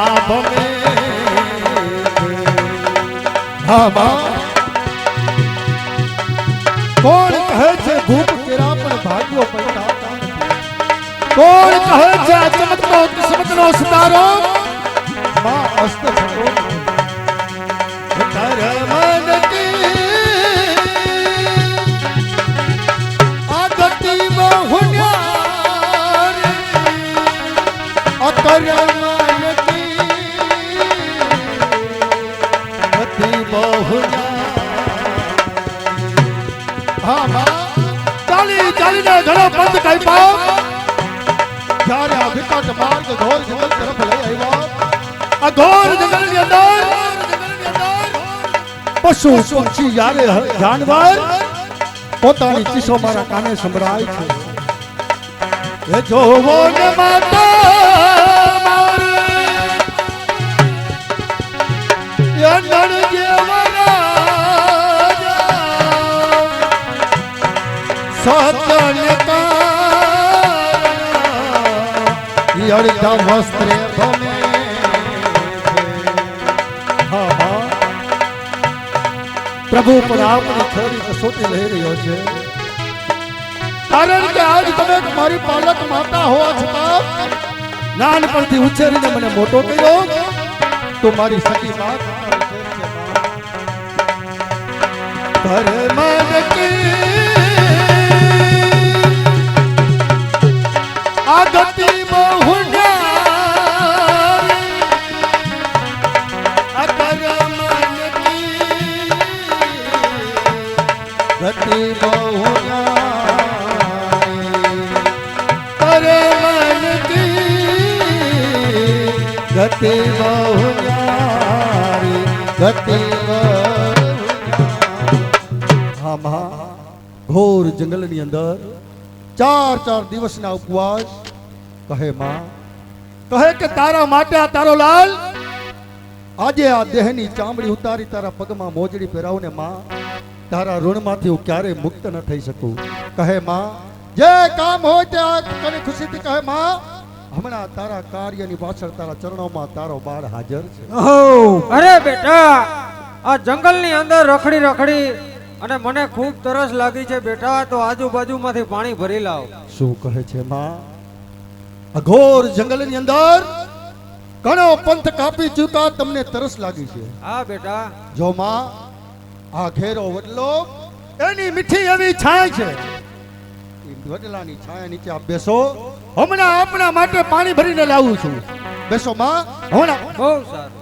માં કોણ કહે છે ભૂપ કેરા પણ ભાગ્યો પલટાતા કોણ કહે છે આ ચમકતો કિસ્મતનો સિતારો? માં અસ્ત થતો ચાલી ચાલીને ઘણો પંથ કાપ્યો જ્યારે આ વિકટ માર્ગ ઘોર જંગલ તરફ લઈ આવ્યો આ ઘોર જંગલની અંદર પશુ પક્ષી જ્યારે જાનવર પોતાની ચીસો મારા કાને સંભળાય છે. એ જોવો ને માતા, મારી. અડધા વસ્ત્રે પ્રભુ પણ આપણી ખરી કસોટી લઈ રહ્યો છે. કારણ કે આજ તમે મારી પાલક માતા હોવા છતાં નાનપણથી ઉછેરીને મને મોટો કર્યો. તો મારી સખી વાત પર કી આ ગતિ બહુ ગતિ બહુ ગતિ મહા ઘોર જંગલની અંદર ચાર ચાર દિવસના ઉપવાસ. કહે માં, કહે કે તારા માટે આ તારો લાલ? આજે આ દેહની ચામડી ઉતારી તારા પગમાં મોજડી પહેરાવને માં, તારા ઋણમાંથી હું ક્યારેય મુક્ત ન થઈ શકું. કહે માં, જે કામ હોય તે આ તને ખુશીથી કહે માં હમણાં તારા કાર્યની પાછળ તારા ચરણોમાં તારો બાળ હાજર છે. અરે બેટા આ જંગલની અંદર રખડી રખડી અને મને ખૂબ તરસ લાગી છે બેટા તો આજુબાજુમાંથી પાણી ભરી લાવ. શું કહે છે માં? અઘોર જંગલની અંદર ઘણો પંથ કાપી ચૂકા તમને તરસ લાગી છે. હા બેટા. જો માં આ ઘેરો વડલો એની મીઠી એવી છાય છે. વડલાની છાયા નીચે આપ બેસો. હમણાં આપના માટે પાણી ભરીને લાવું છું. બેસો માં. હમણાં. બહુ સારું.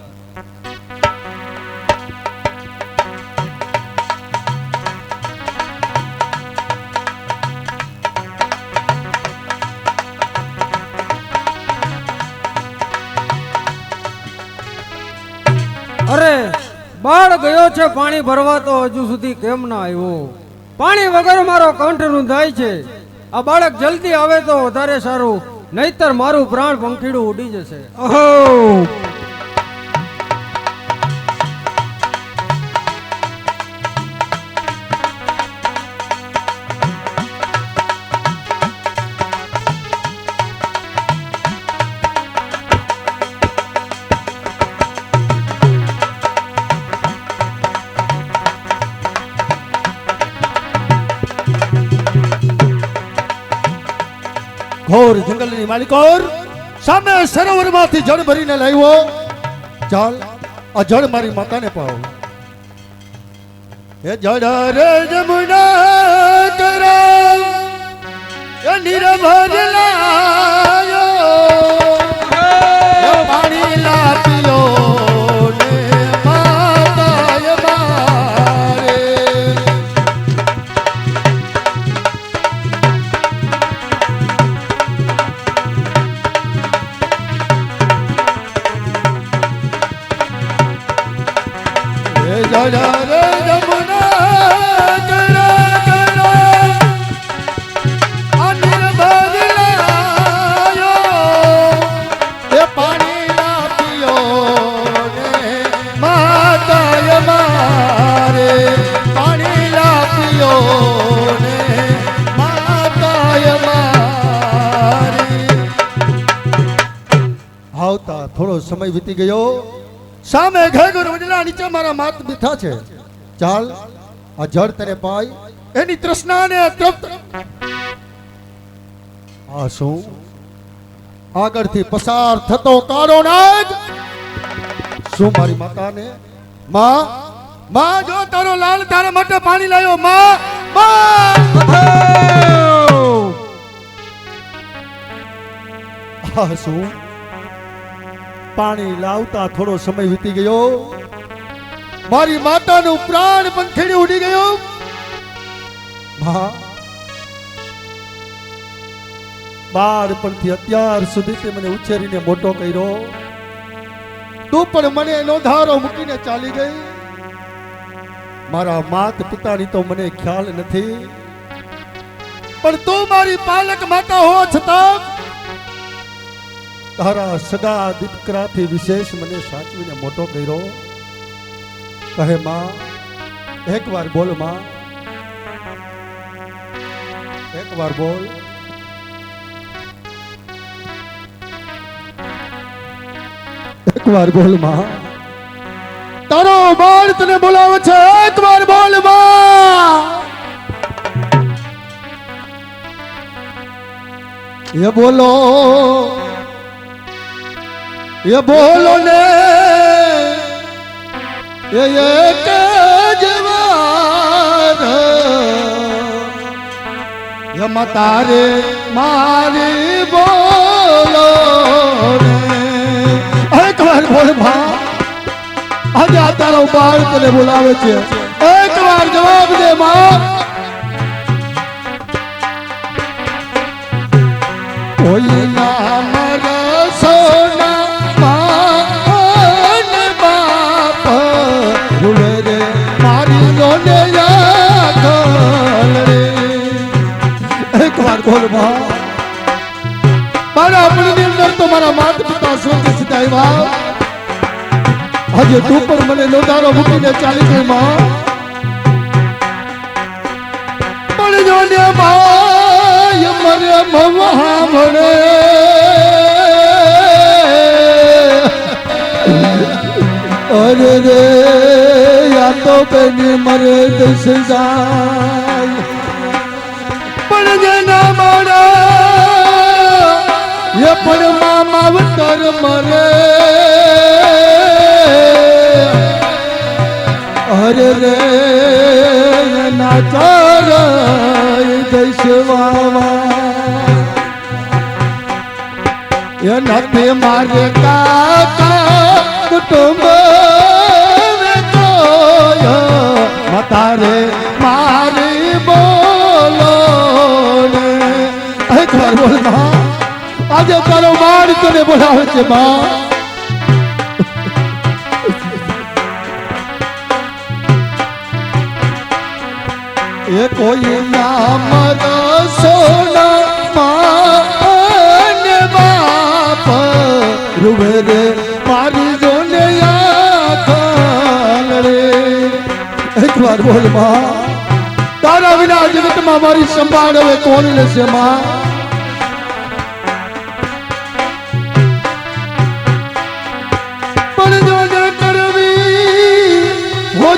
અરે, બાળ ગયો છે પાણી ભરવા તો હજુ સુધી કેમ ના આવ્યો? પાણી વગર મારો કંઠ રૂંધાય છે. આ બાળક જલ્દી આવે તો વધારે સારું. નહીતર મારું પ્રાણ પંખીડું ઉડી જશે. ઓહો. જંગલની માલિકોર સામે સરોવરમાંથી જળ ભરીને લાવ્યો. ચાલ આ જળ મારી માતાને પાવ એ જળ રે જમુના કરા એ નિરભર લાયો પાણી લાપ્યો આવતા થોડો સમય વીતી ગયો સામે ઘેગુર વડલા નીચે મારા માત બેઠા છે. ચાલ, આ જળ તને પાય. એની તૃષ્ણાને તૃપ્ત. આ શું? આગળથી પસાર થતો કાળો નાગ. શું મારી માતાને? માં માં, જો તારો લાલ તારા માટે પાણી લાવ્યો માં માં. શું? પાણી લાવતા થોડો સમય વીતી ગયો. મારી માતાનું પ્રાણ પંખેડી ઉડી ગયો. બાળપણથી અત્યાર સુધી તે મને ઉછેરીને મોટો કર્યો. તું પણ મને એનો ધારો મૂકીને ચાલી ગઈ. મારા માત પિતાની તો મને ખ્યાલ નથી. પણ તું મારી પાલક માતા હો છતાં તારા સગા દીકરાથી વિશેષ મને સાચવીને મોટો કર્યો. કહે, માં એક વાર બોલ, માં. એક વાર બોલ. એક વાર બોલ, માં. તારો બાળ તને બોલાવે છે. એક વાર બોલ, માં. એ બોલો. એ બોલો ને. એક જ વાર એમાં તારે મારી બોલો ને એક વાર બોલ ભા. આજે આ તારો બાળ તને બોલાવે છે. એક વાર જવાબ દે માં. કોઈ નામ બોલ મારા આપણી અંદર તો મારા માતા પિતા સ્વર્ગ સીધા આવ્યા. આજે તું પણ મને લોધારો મૂકીને ચાલી ગઈ માં. પણ જો ને માય મને મવા ભણે. અરે રે યા તો પેની મરે દસ જાય જેના મારા એ પણ મામા વતર મરે. અરે રે ના ચાર દૈસવાવા એ નથી મારે કુટુંબ તારે મારી એક વાર બોલમાં. આજે તારો માર તને બોલાવે છે માં. એ કોઈ નામ સોના માન બાપ. રૂવે રે મારી જોને યાદ રે. એક વાર બોલમાં. તારા વિના જગતમાં મારી સંભાળ હવે કોણ લેશે માં?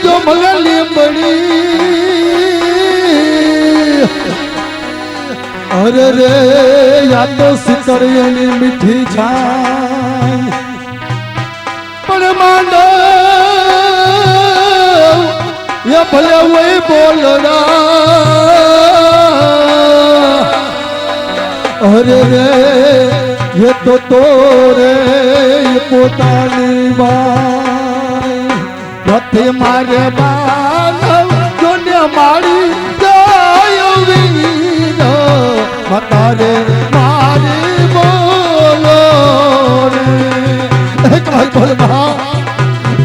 જો મગલી લીંબડી અરે રે યાદ તો સિતરિયાની મીઠી છાય પણ માંડો, એ ભલે હોય બોલરા અરે રે તો તોરે પોતાની બાઈ નથી મારે બાલવ જોને મારી જાય વીર. મતારે મારી બોલો રે. એક વાર બોલ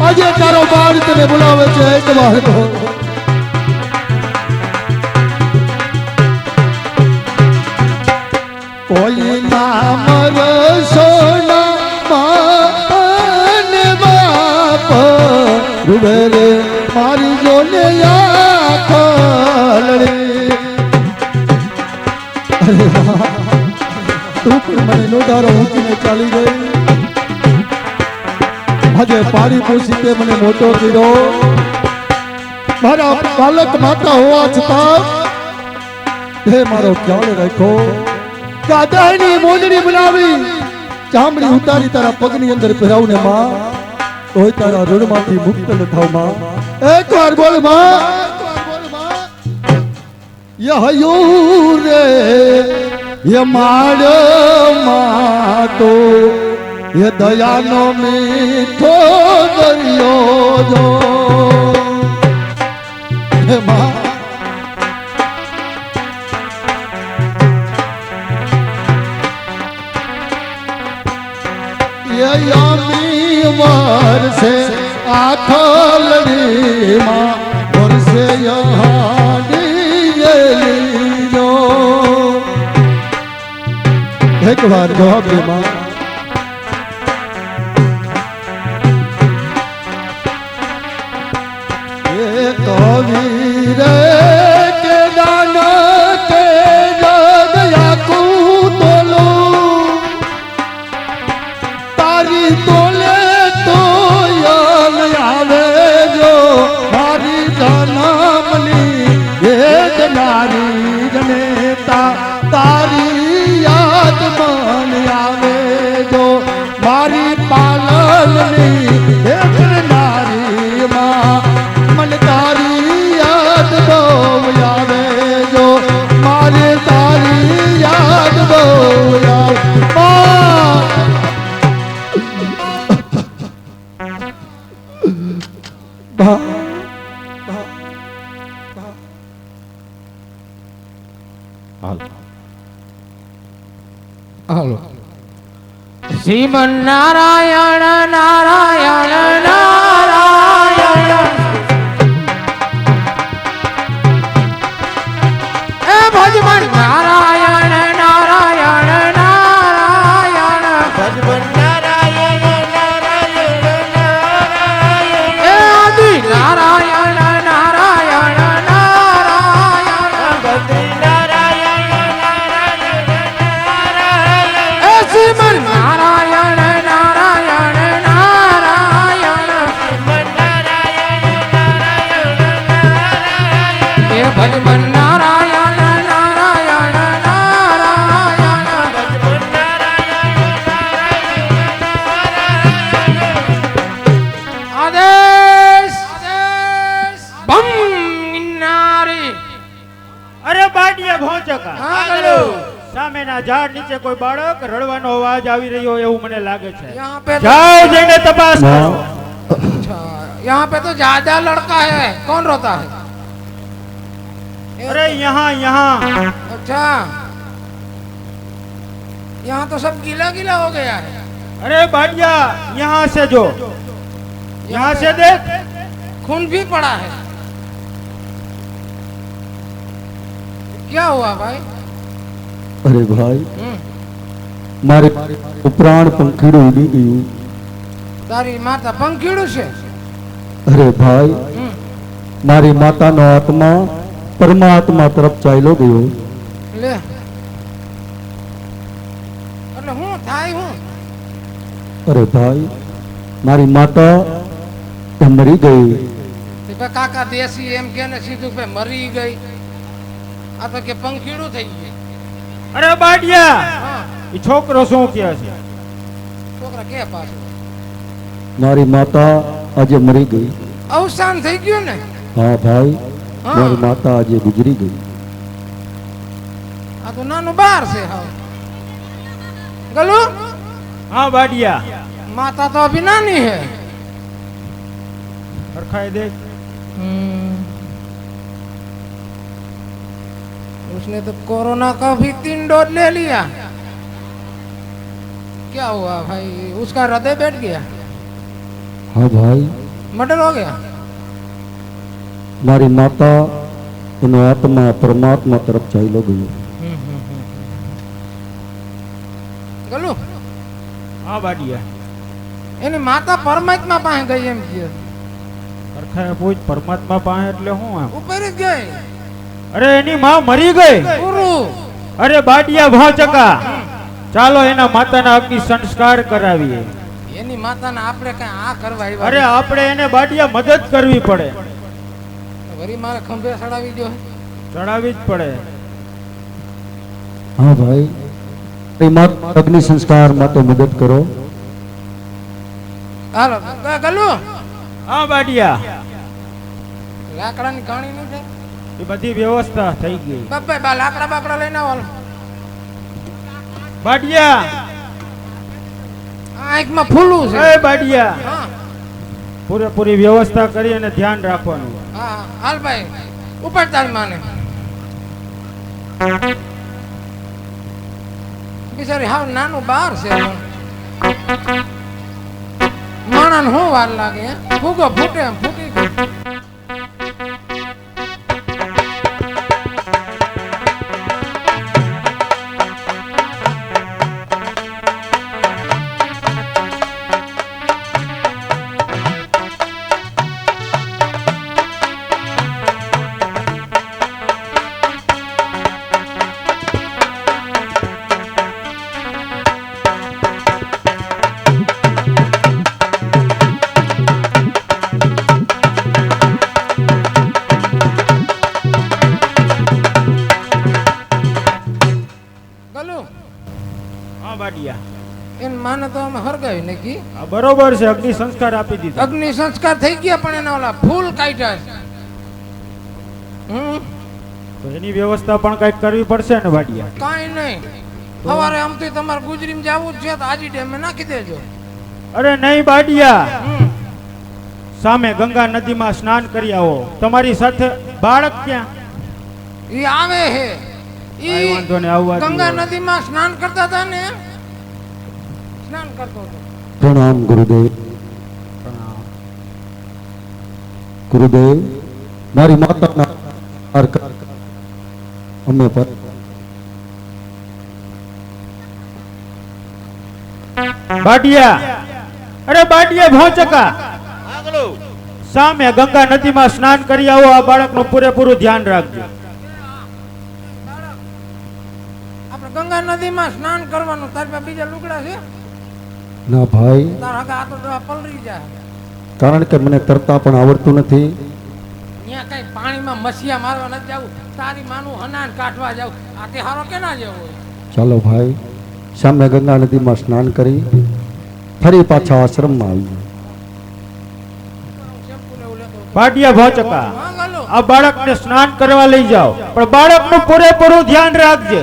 આજે તારો બાળ તને બોલાવે છે, એક વાર બોલ કર્યો મારા ખ્યાલ રાખ્યો દાદાની મોજડી બનાવી, ચામડી ઉતારી તારા પગની અંદર પહેરાવું ને માં, તોય તારા ઋણમાંથી મુક્ત ન થાવમાં. એક વાર બોલમાં યહયું રે ય માડ માતો, ય દયાનો મીઠો દરિયો જો. હે માં યમી વરસે આખલડીમાં વરસે યહાડી એક વાર દે માં યાદ મન આવે જો મારી પાલનની શ્રીમન નારાયણ નારાયણ. કોઈ બાળક રડવાનો અવાજ આવી રહ્યો એવું મને લાગે છે यहाँ पे तो જાઓ જઈને તપાસ કરો अच्छा यहाँ पे तो ज्यादा लड़का है कौन रोता है અરે યહાં યહાં अच्छा यहाँ तो सब गीला गीला हो गया है अरे बाटिया यहाँ से जो यहाँ से देख खून भी पड़ा है क्या हुआ भाई અરે ભાઈ हम्म, મારે ઉપરાણ પંખીડું ઉડી ગયું. તારી માતા પંખીડું છે? અરે ભાઈ મારી માતાનો આત્મા પરમાત્મા તરફ ચાલ્યો ગયો. લે. એટલે હું થાય હું? અરે ભાઈ મારી માતા એ મરી ગઈ. કાકા દેશી એમ કે સીધું મરી ગઈ. આ તો કે પંખીડું થઈ ગઈ અરે બાડિયા એ છોકરો શું કહે છે? છોકરા કે પાછો? મારી માતા આજે મરી ગઈ. અવસાન થઈ ગયું ને? હા ભાઈ મારી માતા આજે ગુજરી ગઈ. આ તો નાનો બાર છે હા ગલુ? હા બાડિયા. માતા તો અભી નાની હે. હરખાઈ દેખ હમ. उसने तो कोरोना का भी तीन डोज ले लिया क्या हुआ भाई उसका हृदय बैठ गया હા ભાઈ मर्डर हो गया મારી માતા એનો આત્મા પરમાત્મા તરફ ચાલ્યો ગયો ગલુ हाँ बाटिया એની માતા પરમાત્મા પાસે ગઈ એમ કે હરખાએ પૂછ પરમાત્મા પાસે એટલે શું આમ ઉપર જ ગઈ અરે એની માં મરી ગઈ. અરે બાટિયા ભોંચકા ચાલો એના માતાના અગ્નિ સંસ્કાર કરાવીએ. એની માતાને આપણે કઈ આ કરવા આવ્યા અરે આપણે એને બાડિયા મદદ કરવી પડે. વરી મારે ખંભે ચડાવી દો ચડાવી જ પડે. હા ભાઈ. એ માત અગ્નિ સંસ્કારમાં તો મદદ કરો. હાલો ગલુ હા બાડિયા. લાકડાની ઘણી નું થાય એ બધી વ્યવસ્થા થઈ ગઈ. બબ્બે બા લાકડા બાકડા લઈને આવો. બાડિયા. આંખમાં ફૂલું છે. એ બાડિયા. હા. પૂરેપૂરી વ્યવસ્થા કરી અને ધ્યાન રાખવાનું. હા હાલ ભાઈ. ઉપર તારી માને. બિચારી હાવ નાનું બાર છે. માણસ શું વાર લાગે ફૂગો ફૂટે ફૂટી બરોબર છે અગ્નિ સંસ્કાર આપી દીધો. અગ્નિ સંસ્કાર થઈ ગયા પણ એના ઓલા ફૂલ કાઢ્યા છે. હમ? તો એની વ્યવસ્થા પણ કંઈક કરવી પડશે ને વાડિયા? કાંઈ નહીં. સવારે આમથી તમારે ગુજરીમાં જવું છે તો આજી ડેમે નાખી દેજો. અરે નહીં બાડિયા સામે ગંગા નદીમાં સ્નાન કરી આવો. તમારી સાથે બાળક ક્યાં? ઈ આવે હે. ઈ વાંધો નહીં આવવા ગંગા નદીમાં સ્નાન કરતા હતા ને? સ્નાન કરતો હતો. પ્રણામ ગુરુદેવ. ગુરુદેવ મારી માતાના અમે પર બાટિયા. અરે બાટિયા ભોચકા સામે ગંગા નદીમાં સ્નાન કરી આવો આ બાળકનું પૂરેપૂરું ધ્યાન રાખજો. આપણે ગંગા નદીમાં સ્નાન કરવાનું તારી પાસે બીજા લુગડા છે? ના ભાઈ. કારણ કે મને તરતા પણ આવડતું નથી. ત્યાં કઈ પાણીમાં મસીયા મારવા નથી જવું. તારી માનું હનાન કાઢવા જાવ. આ તે હારો કે ના જવો ચાલો ભાઈ સામે ગંગા નદીમાં સ્નાન કરી ફરી પાછા આશ્રમમાં આવી પાટિયા ભોચકા આ બાળકને સ્નાન કરવા લઈ જાઓ. પણ બાળકનું પૂરેપૂરું ધ્યાન રાખજે.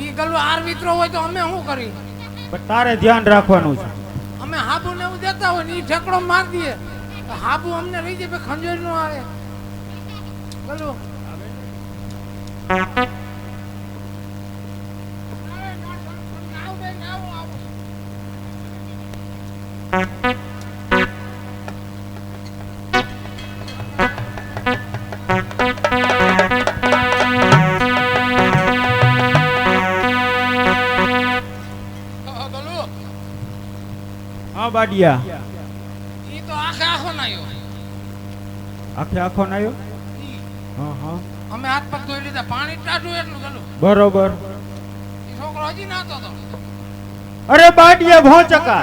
ઈ ગલો આર મિત્રો હોય તો અમે શું કરી? તારે ધ્યાન રાખવાનું છે. અમે હાબુ ને એવું દેતા હોય ને એ ઠેકડો માર દઈએ. હાબુ અમને રહી જાય ખંજોર નો આવે. ગલો બાડિયા ઈ તો આખે આખો નાયો. આખે આખો નાયો? હા હા અમે હાથ પગ ધોઈ લીધા. પાણી ટાઢું એટલું ગલું. બરોબર. ઈ છોકરો હજી નાતો તો. અરે બાડિયા ભોંચકા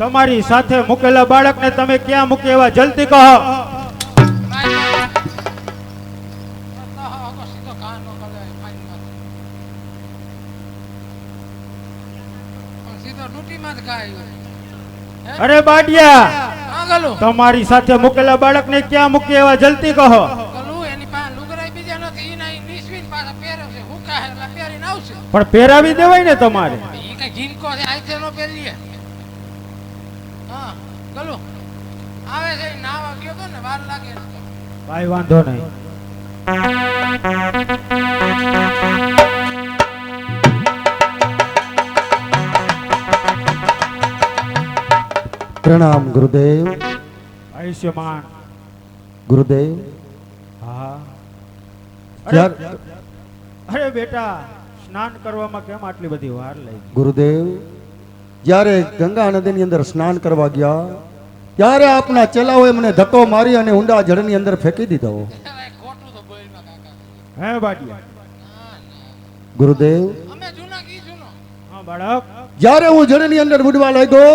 તમારી સાથે મુકેલા બાળકને તમે ક્યાં મૂકે એવા જલ્દી કહો. અરે અરે બાડિયા તમારી સાથે મૂકેલા બાળકને ક્યાં મૂકી એવા જલ્દી કહો. પણ પહેરાવી દેવાય ને તમારે. આવે છે નાવા ગયો ને વાર લાગે કાંઈ વાંધો નહીં. પ્રણામ ગુરુદેવ. આયુષ્યમાન. ગુરુદેવ. હા. અરે અરે બેટા સ્નાન કરવામાં કેમ આટલી બધી વાર લઈ ગુરુદેવ જ્યારે ગંગા નદીની અંદર સ્નાન કરવા ગયા ત્યારે આપના ચેલાઓએ મને ધક્કો મારી અને ઊંડા જળની અંદર ફેંકી દીધો. હે બાડિયા ગુરુદેવ અમે જૂના કી જૂનો. હા બાળક. જ્યારે હું જળની અંદર બુડવા લાગ્યો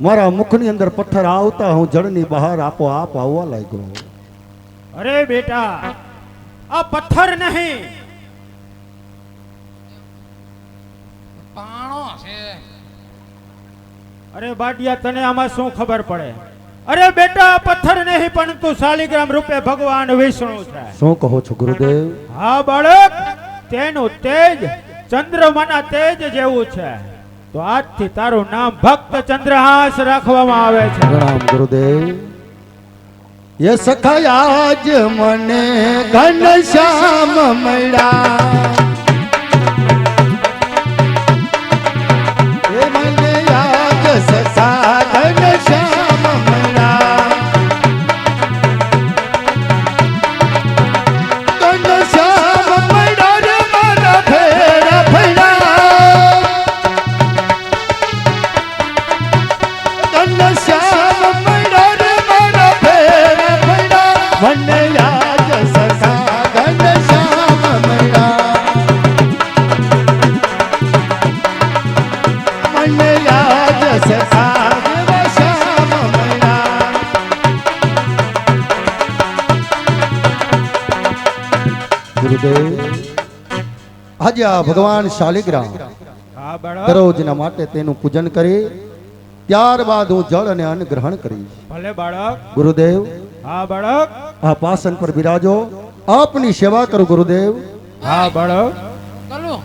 મારા મુખની અંદર પથ્થર આવતા હું જળની બહાર આપો આપ આવવા લાગ્યો. અરે બેટા આ પથ્થર નહીં. પાણો છે. અરે બાટિયા તને આમાં શું ખબર પડે? અરે બેટા આ પથ્થર નહીં પણ તું શાલિગ્રામ રૂપે ભગવાન વિષ્ણુ છે. શું કહો છો ગુરુદેવ? હા બાળક તેનું તેજ ચંદ્રમાના તેજ જેવું છે. તો આજથી તારું નામ ભક્ત ચંદ્રહાસ રાખવામાં આવે છે. પ્રણામ ગુરુદેવ. એ સખાયા મને મને ઘનશ્યામ મળ્યા. આજે ભગવાન શાલિગ્રામ દરરોજના માટે તેનું પૂજન કરી ત્યારબાદ હું જળ અને અન્ન ગ્રહણ કરીશ. ભલે બાળક. ગુરુદેવ હા બાળક. આ પાસન પર બિરાજો. આપની સેવા કરું ગુરુદેવ. હા બાળક. કલું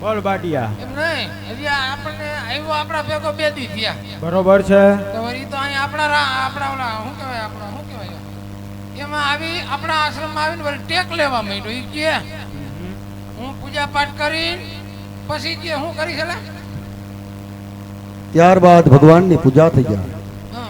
બોલ બાટિયા. એમ નહીં હજી આપણને આવ્યો આપણા ભેગો બે દી થયા. બરોબર છે. તો વળી તો અહીં આપણા આપણા ઓલા શું કહેવાય આપણા શું કહેવાય? એમાં આવી આપણા આશ્રમમાં આવીને વળી ટેક લેવા માંડ્યો એ કે. હું પૂજા પાઠ કરી પછી જે હું કરીશ એલા ત્યારબાદ ભગવાનની પૂજા થઈ જાય.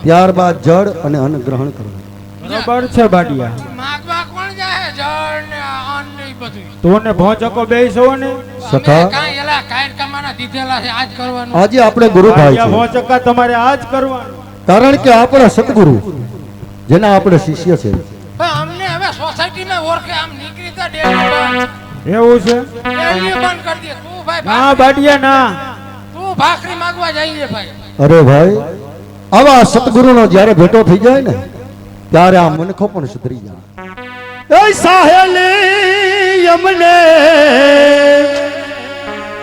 ત્યારબાદ જળ અને અન્ન ગ્રહણ કરવું. બરાબર છે બાડિયા. માગવા કોણ જાય જળ ને અન્ન ને બધું. તોને ભોજકો બેસો ને સખા. કાઈ એલા કાંઈ કમાના દીધેલા છે આજ કરવાનું. આજે આપણે ગુરુ ભાઈ છે ભોંચકા તમારે આજ કરવાનું. કારણ કે આપણા સદગુરુ જેના આપણે શિષ્ય છે. અમને હવે સોસાયટીમાં ઓળખે આમ નીકળી તો બંધ એવું છે? ડેલી બંધ કરી દે. તું ભાઈ ના બાટિયા ના. તું ભાખરી માંગવા જઈએ ભાઈ? અરે ભાઈ આવા સદગુરુનો જ્યારે ભેટો થઈ જાય ને ત્યારે આ મનખો પણ સુધરી જાય. એ સાહેલી અમને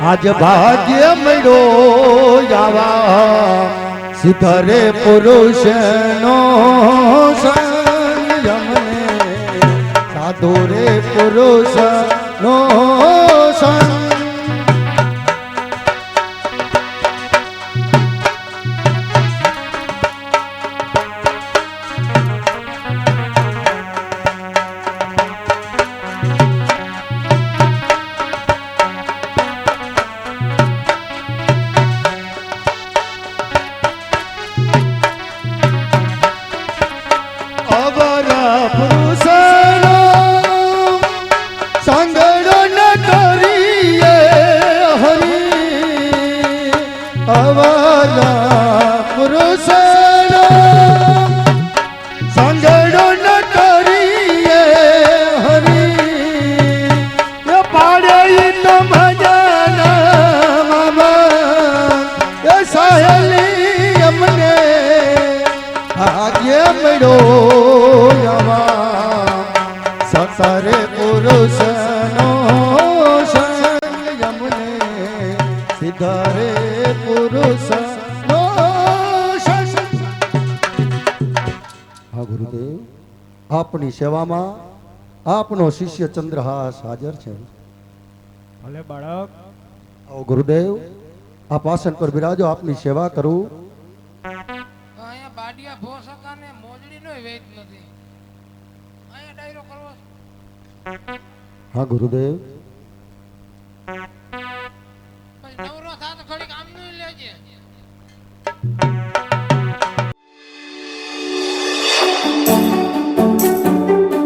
આજ ભાગ્ય મળ્યો આવા. સિધરે પુરુષનો સંગ અમને સાધુ રે પુરુષનો સંગ અવર સતરે પુરુષનો સંગ યમને સિદ્ધરે પુરુષનો સંગ હા ગુરુદેવ આપની સેવામાં આપનો શિષ્ય ચંદ્રહાસ હાજર છે. ભલે બાળક. આવો ગુરુદેવ આ પાસન પર બિરાજો આપની સેવા કરું. અહીંયા બાડિયા ભોસકાને મોજડીનો મોજડી હા ગુરુદેવ. નવરો થાત થોડીક આમનું લેજે.